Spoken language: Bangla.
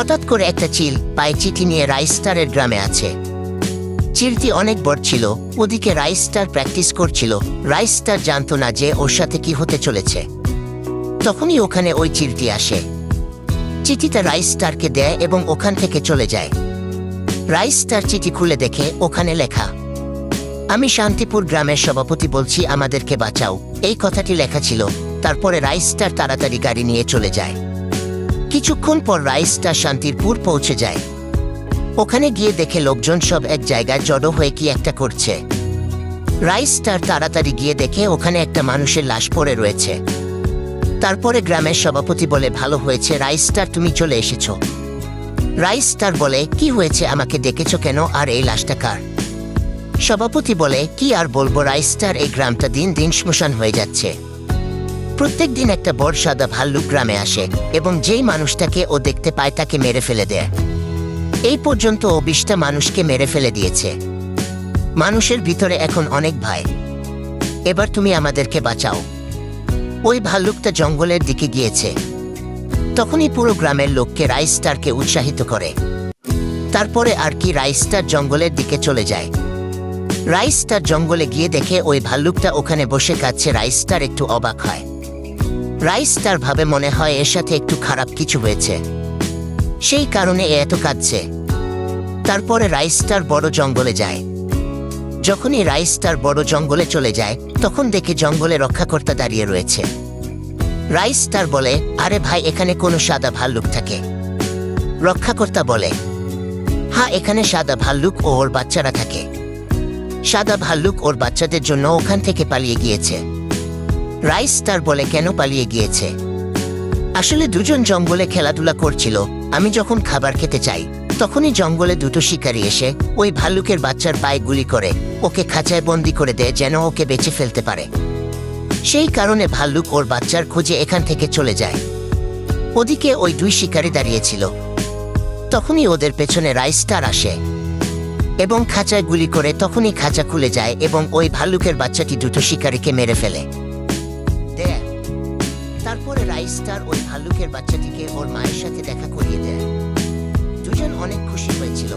হঠাৎ করে একটা চিল পায়ে চিঠি নিয়ে রাইস্টারের গ্রামে আছে। চিলটি অনেক বড় ছিল, ওদিকে রাইস্টার প্র্যাকটিস করছিল। রাইস্টার জানতো না যে ওর সাথে কি হতে চলেছে। তখনই ওখানে ওই চিলটি আসে। চিঠিটা রাইস্টারকে দেয় এবং ওখান থেকে চলে যায়। রাইস্টার চিঠি খুলে দেখে ওখানে লেখা, আমি শান্তিপুর গ্রামের সভাপতি বলছি আমাদেরকে বাঁচাও। এই কথাটি লেখা ছিল। তারপরে রাইস্টার তাড়াতাড়ি গাড়ি নিয়ে চলে যায়। কিছুক্ষণ পর রাইস্টার শান্তিরপুর পৌঁছে যায়। ওখানে গিয়ে দেখে লোকজন সব এক জায়গায় জড়ো হয়ে কি একটা করছে। রাইস্টার তাড়াতাড়ি গিয়ে দেখে ওখানে একটা মানুষের লাশ পড়ে রয়েছে। তারপরে গ্রামের সভাপতি বলে, ভালো হয়েছে রাইস্টার তুমি চলে এসেছ। রাইস্টার বলে, কি হয়েছে, আমাকে ডেকেছো কেন, আর এই লাশটা কার? সভাপতি বলে, কি আর বলব, রাইস্টার এই গ্রামটা দিন দিন শ্মশান হয়ে যাচ্ছে। প্রত্যেক দিন একটা বড় সাদা ভাল্লুক গ্রামে আসে এবং যেই মানুষটাকে ও দেখতে পায় তাকে মেরে ফেলে দেয়। এই পর্যন্ত ও বিশটা মানুষকে মেরে ফেলে দিয়েছে। মানুষের ভিতরে এখন অনেক ভয় এবার তুমি আমাদেরকে বাঁচাও। ওই ভাল্লুকটা জঙ্গলের দিকে গিয়েছে। তখনই পুরো গ্রামের লোককে রাইস্টারকে উৎসাহিত করে। তারপরে আর কি রাইস্টার জঙ্গলের দিকে চলে যায়। রাইস্টার জঙ্গলে গিয়ে দেখে ওই ভাল্লুকটা ওখানে বসে কাচ্ছে রাইস্টার একটু অবাক হয়। রাইস্টার ভাবে মনে হয় এর সাথে একটু খারাপ কিছু হয়েছে। সেই কারণে এ এত কাঁদছে। তারপরে রাইস্টার বড় জঙ্গলে যায়। যখনই রাইস্টার বড় জঙ্গলে চলে যায়, তখন দেখে জঙ্গলে রক্ষাকর্তা দাঁড়িয়ে রয়েছে। রাইস্টার বলে, আরে ভাই, এখানে কোনো সাদা ভাল্লুক থাকে। রক্ষাকর্তা বলে হ্যাঁ এখানে সাদা ভাল্লুক ও ওর বাচ্চারা থাকে। সাদা ভাল্লুক ওর বাচ্চাদের জন্য ওখান থেকে পালিয়ে গিয়েছে। রাইস্টার বলে কেন পালিয়ে গিয়েছে? আসলে দুজন জঙ্গলে খেলাধুলা করছিল। আমি যখন খাবার খেতে চাই, তখনই জঙ্গলে দুটো শিকারী এসে ওই ভাল্লুকের বাচ্চার পায়ে গুলি করে, ওকে খাঁচায় বন্দি করে দেয় যেন ওকে বেঁচে ফেলতে পারে। সেই কারণে ভাল্লুক ওর বাচ্চার খোঁজে এখান থেকে চলে যায়। ওদিকে ওই দুই শিকারী দাঁড়িয়েছিল। তখনই ওদের পেছনে রাইস্টার আসে এবং খাঁচায় গুলি করে তখনই খাঁচা খুলে যায় এবং ওই ভাল্লুকের বাচ্চাটি দুটো শিকারীকে মেরে ফেলে। তারপরে রাইস্টার ওই ভাল্লুকের বাচ্চাটিকে ওর মায়ের সাথে দেখা করিয়ে দেয়। দুজন অনেক খুশি হয়েছিল।